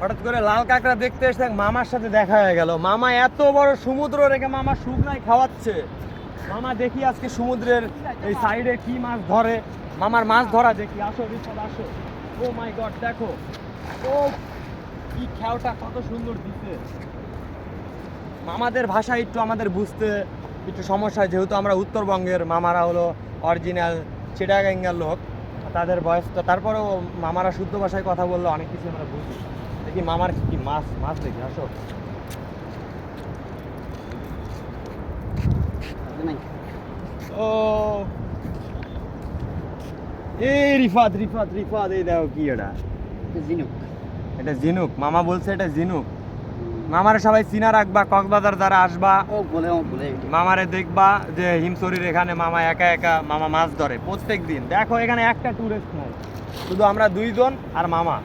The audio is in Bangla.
হঠাৎ করে লাল কাঁকড়া দেখতে এসে মামার সাথে দেখা হয়ে গেল। মামা এত বড় সমুদ্র রেখে মামা শুকনায় খাওয়াচ্ছে। মামা দেখি আজকে সমুদ্রের এই সাইডে কি মাছ ধরে। মামার মাছ ধরা দেখি, আসো রিফাত আসো। ও মাই গড, দেখো। ও, কি খেয়াটা কত সুন্দর দিচ্ছে মামাদের ভাষা একটু আমাদের বুঝতে একটু সমস্যা, যেহেতু আমরা উত্তরবঙ্গের মামারা হলো অরিজিনাল চিটাগাঙ্গার লোক, তাদের বয়স তো, তারপরেও মামারা শুদ্ধ ভাষায় কথা বললে অনেক কিছু আমরা বুঝি। দেখি মামার কি মাছ মাছ দেখি আসো। ও। এই রিফাত রিফাত রিফাত এই দেখো কি এটা। জিনুক এটা জিনুক মামা বলছে এটা জিনুক মামারে সবাই চিনা রাখবা কক্সবাজার যারা আসবা ও বলে ও বলে। মামারে দেখবা যে হিমশরীর এখানে মামা একা একা মামা মাছ ধরে প্রত্যেক দিন দেখো এখানে একটা টুরিস্ট নাই। শুধু আমরা দুইজন আর মামা।